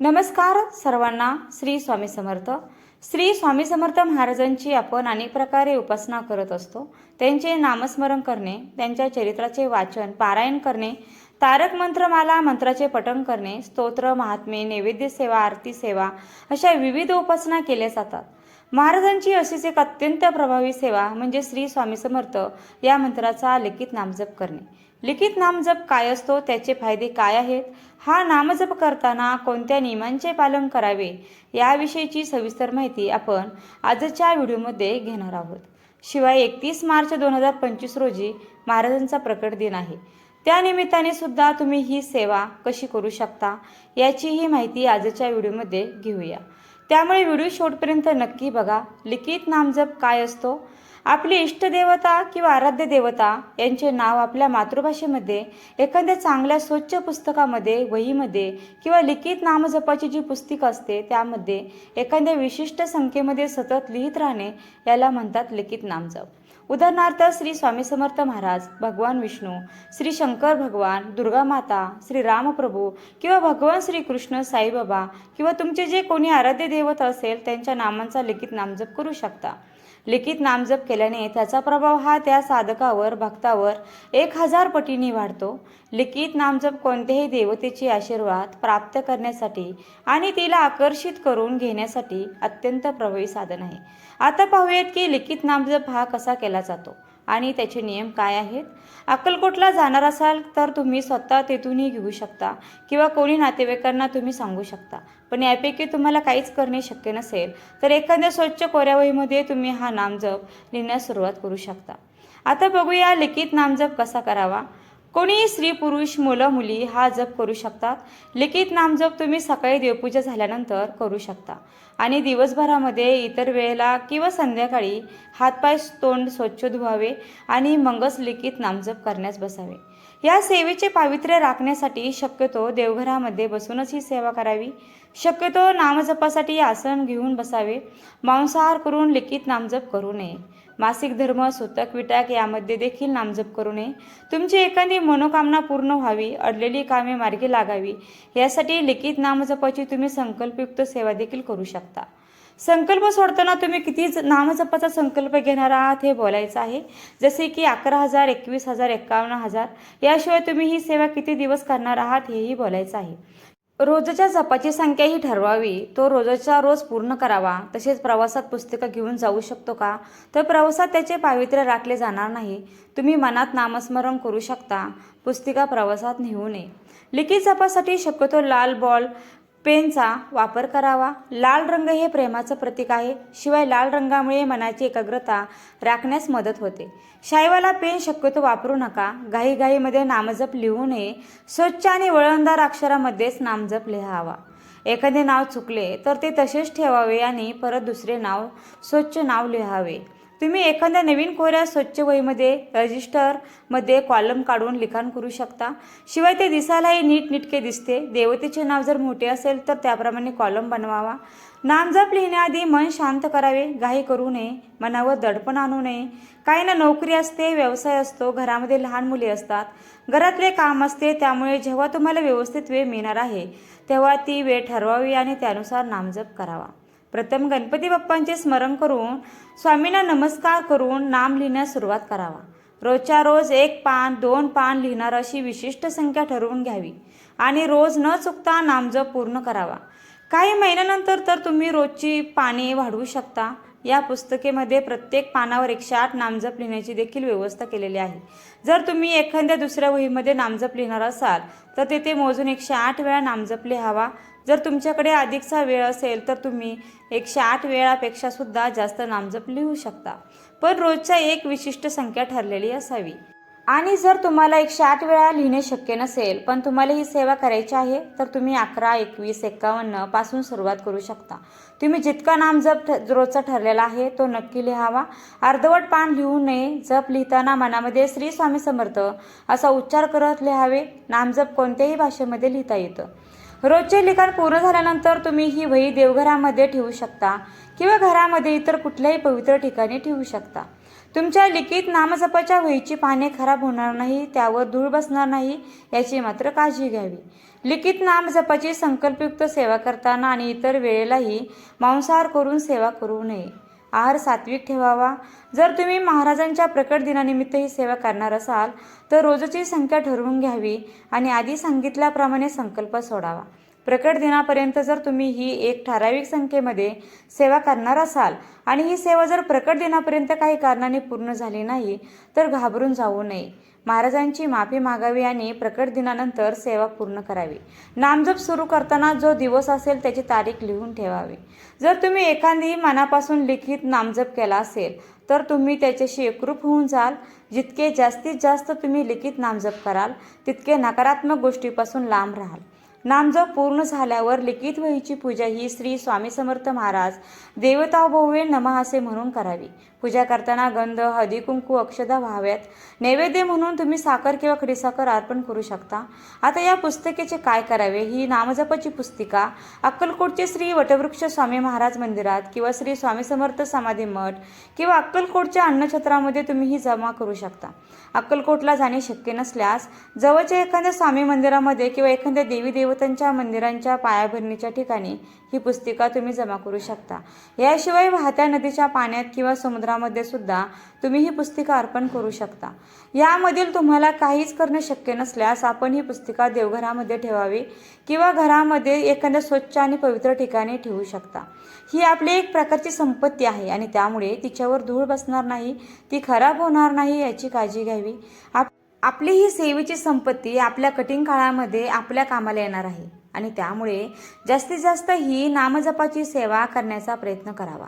नमस्कार सर्वांना श्री स्वामी समर्थ. श्री स्वामी समर्थ महाराजांची आपण अनेक प्रकारे उपासना करत असतो. त्यांचे नामस्मरण करणे त्यांच्या चरित्राचे वाचन पारायण करणे तारक मंत्रमाला मंत्राचे पठण करणे स्तोत्र महात्मे नैवेद्य सेवा आरती सेवा अशा विविध उपासना केल्या जातात. महाराजांची अशीच एक अत्यंत प्रभावी सेवा म्हणजे श्री स्वामी समर्थ या मंत्राचा लिखित नामजप करणे. लिखित नामजप काय असतो? त्याचे फायदे काय आहेत? हा नामजप करताना कोणत्या नियमांचे पालन करावे? याविषयीची सविस्तर माहिती आपण आजच्या व्हिडिओमध्ये घेणार आहोत. शिवाय एकतीस मार्च दोन हजार पंचवीस रोजी महाराजांचा प्रकट दिन आहे. त्या निमित्ताने सुद्धा तुम्ही ही सेवा कशी करू शकता याचीही माहिती आजच्या व्हिडिओमध्ये घेऊया. त्यामुळे व्हिडिओ शेवटपर्यंत नक्की बघा. लिखित नामजप काय असतो? आपली इष्टदेवता किंवा आराध्य देवता यांचे नाव आपल्या मातृभाषेमध्ये एखाद्या चांगल्या स्वच्छ पुस्तकामध्ये वहीमध्ये किंवा लिखित नामजपाची जी पुस्तिका असते त्यामध्ये एखाद्या विशिष्ट संख्येमध्ये सतत लिहित राहणे याला म्हणतात लिखित नामजप. उदाहरणार्थ श्री स्वामी समर्थ महाराज भगवान विष्णू श्री शंकर भगवान दुर्गा माता श्री रामप्रभू किंवा भगवान श्री कृष्ण साईबाबा किंवा तुमचे जे कोणी आराध्य दैवत असेल त्यांच्या नामांचा लिखित नामजप करू शकता. लिखित नामजप केल्याने त्याचा प्रभाव हा त्या साधकावर भक्तावर एक हजार पटीने वाढतो. लिखित नामजप कोणत्याही देवतेचे आशीर्वाद प्राप्त करण्यासाठी आणि तिला आकर्षित करून घेण्यासाठी अत्यंत प्रभावी साधन आहे. आता पाहूयात की लिखित नामजप हा कसा केला जातो. आणि त्याचे नियम काय आहेत? अक्कलकोटला जाणार असाल तर तुम्ही स्वतः तेथूनही घेऊ शकता किंवा कोणी नातेवाईकांना तुम्ही सांगू शकता. पण यापैकी तुम्हाला काहीच करणे शक्य नसेल तर एखाद्या स्वच्छ कोऱ्यावहीमध्ये तुम्ही हा नामजप लिहिण्यास सुरुवात करू शकता. आता बघूया लिखित नामजप कसा करावा? कोणी स्त्री पुरुष मुलं मुली हा जप करू शकतात. लिखित नामजप तुम्ही सकाळी देवपूजा झाल्यानंतर करू शकता. आणि दिवसभरामध्ये इतर वेळेला किंवा संध्याकाळी हातपाय तोंड स्वच्छ धुवावे आणि मंगस लिखित नामजप करण्यास बसावे. या सेवेचे पावित्र्य राखण्यासाठी शक्यतो देवघरामध्ये बसूनच ही सेवा करावी. शक्यतो नामजपासाठी आसन घेऊन बसावे. मांसाहार करून लिखित नामजप करू नये. मासिक धर्म सुतक विटाक यामध्ये देखील नामजप करू नये. तुमची एखादी मनोकामना पूर्ण व्हावी अडलेली कामे मार्गी लागावी यासाठी लिखित नामजपाची तुम्ही संकल्पयुक्त सेवा देखील करू शकता. संकल्प सोडताना तुम्ही किती नामजपाचा संकल्प घेणार आहात हे बोलायचं आहे. जसे की अकरा हजार एकवीस हजार एकावन्न हजार याशिवाय तुम्ही ही सेवा किती दिवस करणार आहात हेही बोलायचं आहे. रोजच्या जपाची संख्या ही ठरवावी. तो रोजच्या रोज पूर्ण करावा. तसेच प्रवासात पुस्तकं घेऊन जाऊ शकतो का? तर प्रवासात त्याचे पावित्र्य राखले जाणार नाही. तुम्ही मनात नामस्मरण करू शकता. पुस्तिका प्रवासात नेऊ नये. लिखित जपासाठी शक्यतो लाल बॉल पेनचा वापर करावा. लाल रंग हे प्रेमाचं प्रतीक आहे. शिवाय लाल रंगामुळे मनाची एकाग्रता राखण्यास मदत होते. शाईवाला पेन शक्यतो वापरू नका. घाईघाईमध्ये नामजप लिहू नये. स्वच्छ आणि वळणदार अक्षरामध्येच नामजप लिहावा. एखादे नाव चुकले तर ते तसेच ठेवावे आणि परत दुसरे नाव स्वच्छ नाव लिहावे. तुम्ही एखाद्या नवीन कोऱ्या स्वच्छ वहीमध्ये रजिस्टरमध्ये कॉलम काढून लिखाण करू शकता. शिवाय ते दिसायलाही नीटनिटके दिसते. देवतेचे नाव जर मोठे असेल तर त्याप्रमाणे कॉलम बनवावा. नामजप लिहिण्याआधी मन शांत करावे. घाई करू नये. मनावर दडपण आणू नये. काही ना नोकरी असते व्यवसाय असतो घरामध्ये लहान मुले असतात. घरातले काम असते त्यामुळे जेव्हा तुम्हाला व्यवस्थित वेळ मिळणार आहे तेव्हा ती वेळ ठरवावी आणि त्यानुसार नामजप करावा. प्रथम गणपती बाप्पांचे स्मरण करून स्वामींना नमस्कार करून नाम लिहिण्यास सुरुवात करावा. रोजच्या रोज एक पान दोन पान लिहिणार अशी विशिष्ट संख्या ठरवून घ्यावी आणि रोज न चुकता नामजप पूर्ण करावा. काही महिन्यानंतर तर तुम्ही रोजची पाने वाढवू शकता. या पुस्तकेमध्ये प्रत्येक पानावर एकशे आठ नामजप लिहिण्याची देखील व्यवस्था केलेली आहे. जर तुम्ही एखाद्या दुसऱ्या वहीमध्ये नामजप लिहिणार असाल तर तेथे मोजून एकशे आठ वेळा नामजप लिहावा. जर तुमच्याकडे अधिकचा वेळ असेल तर तुम्ही एकशे आठ वेळापेक्षासुद्धा जास्त नामजप लिहू शकता. पण रोजच्या एक विशिष्ट संख्या ठरलेली असावी. आणि जर तुम्हाला एकशे आठ वेळा लिहिणे शक्य नसेल पण तुम्हाला ही सेवा करायची आहे तर तुम्ही अकरा एकवीस एक्कावन्नपासून सुरुवात करू शकता. तुम्ही जितका नाम जप ठ- रोजचा ठरलेला आहे तो नक्की लिहावा. अर्धवट पान लिहू नये जप लिहिताना मनामध्ये श्री स्वामी समर्थ असा उच्चार करत लिहावे. नामजप कोणत्याही भाषेमध्ये लिहिता येतं. रोजचे लिखाण पूर्ण झाल्यानंतर तुम्ही ही वही देवघरामध्ये ठेवू शकता किंवा घरामध्ये इतर कुठल्याही पवित्र ठिकाणी ठेवू शकता. तुमच्या लिखित नामजपाच्या वहीची पाने खराब होणार नाही त्यावर धूळ बसणार नाही याची मात्र काळजी घ्यावी. लिखित नामजपाची संकल्पयुक्त सेवा करताना आणि इतर वेळेलाही मांसाहार करून सेवा करू नये. आहार सात्विक ठेवावा. जर तुम्ही महाराजांच्या प्रकट दिनानिमित्त ही सेवा करणार असाल तर रोजची संख्या ठरवून घ्यावी आणि आधी सांगितल्याप्रमाणे संकल्प सोडावा. प्रकट दिनापर्यंत जर तुम्ही ही एक ठराविक संख्येमध्ये सेवा करणार असाल आणि ही सेवा जर प्रकट दिनापर्यंत काही कारणाने पूर्ण झाली नाही तर घाबरून जाऊ नये. महाराजांची माफी मागावी आणि प्रकट दिनानंतर सेवा पूर्ण करावी. नामजप सुरू करताना जो दिवस असेल त्याची तारीख लिहून ठेवावी. जर तुम्ही एखादी मनापासून लिखित नामजप केला असेल तर तुम्ही त्याच्याशी एकरूप होऊन जाल. जितके जास्तीत जास्त तुम्ही लिखित नामजप कराल तितके नकारात्मक गोष्टीपासून लांब राहाल. नामजप पूर्ण झाल्यावर लिखित वहीची पूजा ही श्री स्वामी समर्थ महाराज देवताभोवे नमः असे म्हणून करावी. पूजा करताना गंध हळदी कुंकू अक्षदा व्हाव्यात. नैवेद्य म्हणून तुम्ही साखर किंवा खडीसाखर अर्पण करू शकता. आता या पुस्तिकेचे काय करावे? ही नामजपाची पुस्तिका अक्कलकोटचे श्री वटवृक्ष स्वामी महाराज मंदिरात किंवा श्री स्वामी समर्थ समाधी मठ किंवा अक्कलकोटच्या अन्नछत्रामध्ये तुम्ही ही जमा करू शकता. अक्कलकोटला जाणे शक्य नसल्यास जवळच्या एखाद्या स्वामी मंदिरामध्ये किंवा एखाद्या देवी देवतांच्या मंदिरांच्या पायाभरणीच्या ठिकाणी ही पुस्तिका तुम्ही जमा करू शकता. याशिवाय वाहत्या नदीच्या पाण्यात किंवा समुद्र समुद्रामध्ये सुद्धा तुम्ही ही पुस्तिका अर्पण करू शकता. यामधील तुम्हाला काहीच करणे शक्य नसल्यास आपण ही पुस्तिका देवघरामध्ये ठेवावी किंवा घरामध्ये एखाद्या स्वच्छ आणि पवित्र ठिकाणी ठेवू शकता. ही आपली एक प्रकारची संपत्ती आहे आणि त्यामुळे तिच्यावर धूळ बसणार नाही ती खराब होणार नाही याची काळजी घ्यावी. आप आपली ही सेवेची संपत्ती आपल्या कठीण काळामध्ये आपल्या कामाला येणार आहे आणि त्यामुळे जास्तीत जास्त ही नामजपाची सेवा करण्याचा प्रयत्न करावा.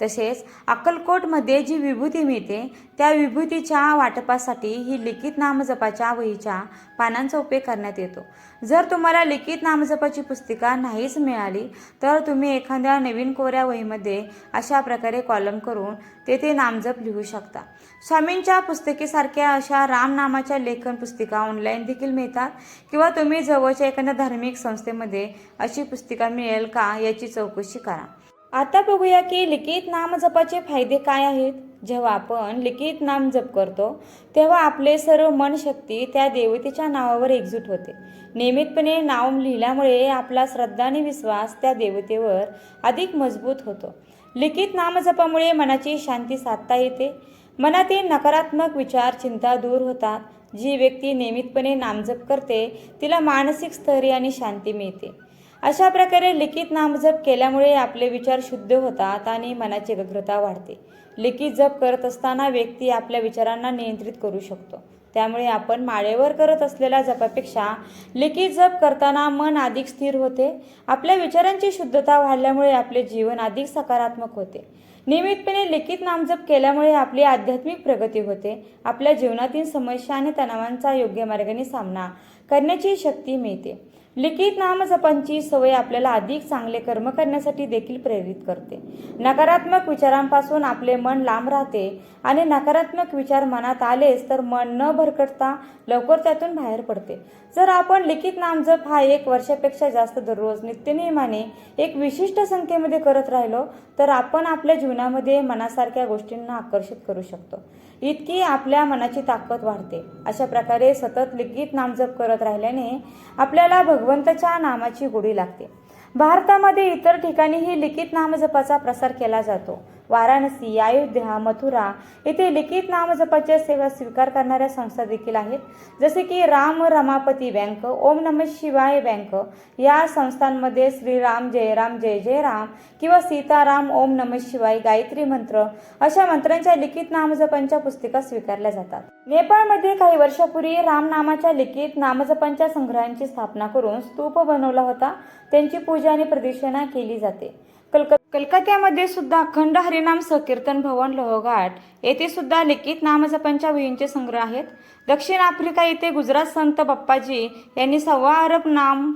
तसेच अक्कलकोटमध्ये जी विभूती मिळते त्या विभूतीच्या वाटपासाठी ही लिखित नामजपाच्या वहीच्या पानांचा उपयोग करण्यात येतो. जर तुम्हाला लिखित नामजपाची पुस्तिका नाहीच मिळाली तर तुम्ही एखाद्या नवीन कोऱ्या वहीमध्ये अशा प्रकारे कॉलम करून तेथे नामजप लिहू शकता. स्वामींच्या पुस्तकेसारख्या अशा रामनामाच्या लेखन पुस्तिका ऑनलाईन देखील मिळतात किंवा तुम्ही जवळच्या एखाद्या धार्मिक संस्थेमध्ये अशी पुस्तिका मिळेल का याची चौकशी करा. आता बघूया की लिखित नामजपाचे फायदे काय आहेत? जेव्हा आपण लिखित नाम जप करतो तेव्हा आपले सर्व मनशक्ती त्या देवतेच्या नावावर एकजूट होते. नियमितपणे नाव लिहिल्यामुळे आपला श्रद्धा आणि विश्वास त्या देवतेवर अधिक मजबूत होतो. लिखित नामजपामुळे मनाची शांती साधता येते. मनातील नकारात्मक विचार चिंता दूर होतात. जी व्यक्ती नियमितपणे नामजप करते तिला मानसिक स्थैर्य आणि शांती मिळते. अशा प्रकारे लिखित नामजप केल्यामुळे आपले विचार शुद्ध होतात आणि मनाची एकाग्रता वाढते. लिखित जप करत असताना व्यक्ती आपल्या विचारांना नियंत्रित करू शकतो. त्यामुळे आपण माळेवर करत असलेल्या जपापेक्षा लिखित जप करताना मन अधिक स्थिर होते. आपल्या विचारांची शुद्धता वाढल्यामुळे आपले जीवन अधिक सकारात्मक होते. नियमितपणे लिखित नामजप केल्यामुळे आपली आध्यात्मिक प्रगती होते. आपल्या जीवनातील समस्या आणि तणावांचा योग्य मार्गाने सामना करण्याची शक्ती मिळते. लिखित नामजपांची सवय आपल्याला अधिक चांगले कर्म करण्यासाठी देखील प्रेरित करते. नकारात्मक विचारांपासून आपले मन लांब राहते आणि नकारात्मक विचार मनात आलेच तर मन न भरकटता लवकर त्यातून बाहेर पडते. जर आपण लिखित नामजप हा एक वर्षापेक्षा जास्त दररोज नित्यनियमाने एक विशिष्ट संख्येमध्ये करत राहिलो तर आपण आपल्या जीवनामध्ये मनासारख्या गोष्टींना आकर्षित करू शकतो. इतकी आपल्या मनाची ताकद वाढते. अशा प्रकारे सतत लिखित नामजप करत राहिल्याने आपल्याला भगवंताच्या नामाची गोडी लागते. भारतामध्ये इतर ठिकाणीही लिखित नामजपाचा प्रसार केला जातो. वाराणसी अयोध्या मथुरा येथे लिखित नामजपाच्या सेवा स्वीकार करणाऱ्या संस्था देखील आहेत. जसे की राम रमापती बँक ओम नम शिवाय बँक या संस्थांमध्ये श्रीराम जयराम जय जय राम किंवा सीताराम ओम नम शिवाय गायत्री मंत्र अशा मंत्रांच्या लिखित नामजपांच्या पुस्तिका स्वीकारल्या जातात. नेपाळमध्ये काही वर्षापूर्वी रामनामाच्या लिखित नामजपांच्या संग्रहांची स्थापना करून स्तूप बनवला होता. त्यांची पूजा आणि प्रदक्षिणा केली जाते. कलक कलकत्त्यामध्ये सुद्धा अखंड हरिनाम संकीर्तन भवन लोहघाट येथे सुद्धा लिखित नामजपांच्या वहींचे संग्रह आहेत. दक्षिण आफ्रिका येथे गुजरात संत बाप्पाजी यांनी सव्वा अरब नाम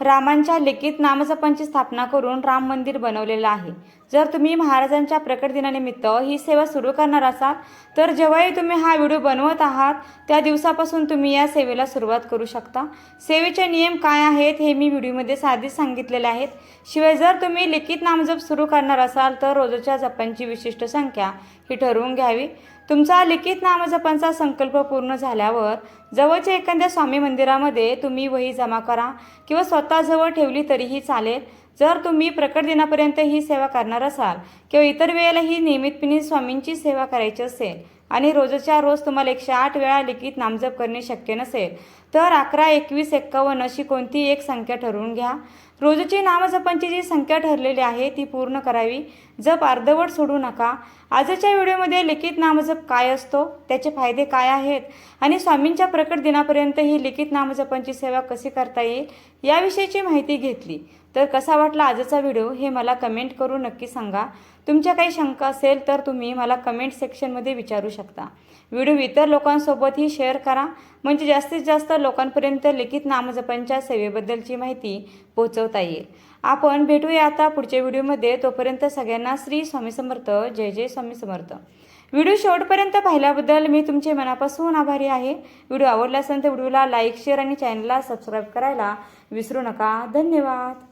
रामांच्या लिखित नामजपांची स्थापना करून राम मंदिर बनवलेलं आहे. जर तुम्ही महाराजांच्या प्रकट दिनानिमित्त ही सेवा सुरू करणार असाल तर जेव्हाही तुम्ही हा व्हिडिओ बनवत आहात त्या दिवसापासून तुम्ही या सेवेला सुरुवात करू शकता. सेवेचे नियम काय आहेत हे मी व्हिडिओमध्ये साधीच सांगितलेले आहेत. शिवाय जर तुम्ही लिखित नामजप सुरू करणार असाल तर रोजच्या जपांची विशिष्ट संख्या ही ठरवून घ्यावी. तुमचा लिखित नामजपांचा संकल्प पूर्ण झाल्यावर जवळच्या एखाद्या स्वामी मंदिरामध्ये तुम्ही वही जमा करा किंवा स्वतःजवळ ठेवली तरीही चालेल. जर तुम्ही प्रकट दिनापर्यंत ही सेवा करणार असाल किंवा इतर वेळेलाही नियमितपणे स्वामींची सेवा करायची असेल आणि रोजच्या रोज तुम्हाला एकशे आठ वेळा लिखित नामजप करणे शक्य नसेल तर अकरा एकवीस एक्कावन्न अशी कोणती एक संख्या ठरवून घ्या. रोजची नामजपांची जी संख्या ठरलेली आहे ती पूर्ण करावी. जप अर्धवट सोडू नका. आजच्या व्हिडिओमध्ये लिखित नामजप काय असतो त्याचे फायदे काय आहेत आणि स्वामींच्या प्रकट दिनापर्यंत ही लिखित नामजपांची सेवा कशी करता येईल याविषयीची माहिती घेतली. तर कसा वाटला आजचा व्हिडिओ हे मला कमेंट करून नक्की सांगा. तुमच्या काही शंका असेल तर तुम्ही मला कमेंट सेक्शनमध्ये विचारू शकता. व्हिडिओ इतर लोकांसोबतही शेअर करा. म्हणजे जास्तीत जास्त लोकांपर्यंत लिखित नामजपांच्या सेवेबद्दलची माहिती पोहोचवता येईल. आपण भेटूया आता पुढच्या व्हिडिओमध्ये तोपर्यंत सगळ्यांना श्री स्वामी समर्थ. जय जय स्वामी समर्थ. व्हिडिओ शेवटपर्यंत पाहिल्याबद्दल मी तुमचे मनापासून आभारी आहे. व्हिडिओ आवडला असेल तर व्हिडिओला लाईक शेअर आणि चॅनलला सबस्क्राईब करायला विसरू नका. धन्यवाद.